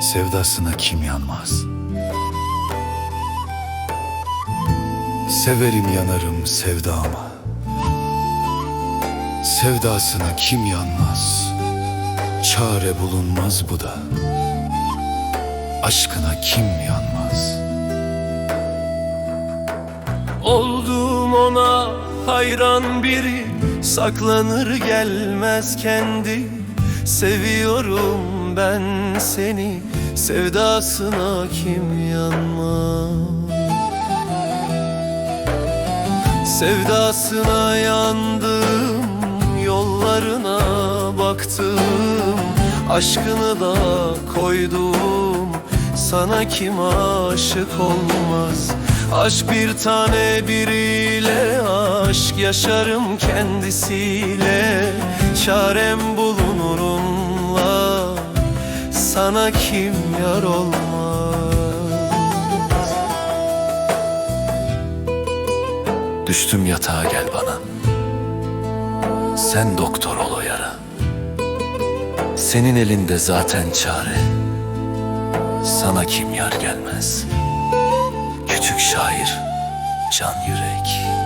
Sevdasına kim yanmaz? Severim yanarım sevdama. Sevdasına kim yanmaz? Çare bulunmaz bu da. Aşkına kim yanmaz? Oldum ona hayran biri Saklanır gelmez kendi. Seviyorum ben seni. Sevdasına kim yanmaz? Sevdasına yandım Yollarına baktım. Aşkını da koydum Sana kim aşık olmaz Aşk bir tane biriyle Aşk yaşarım kendisiyle. Çarem bulunur onunla Sana kim yar olmaz? Düştüm yatağa gel bana. Sen doktor ol o yara. Senin elinde zaten çare. Sana kim yar gelmez şair Can Yürek